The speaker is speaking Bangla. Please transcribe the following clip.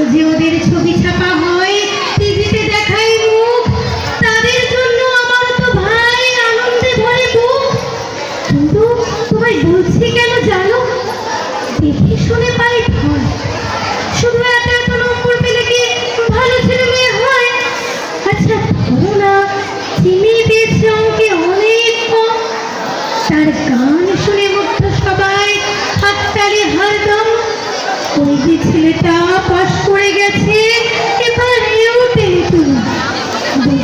কাগজে ওদের ছবি ছাপা হয়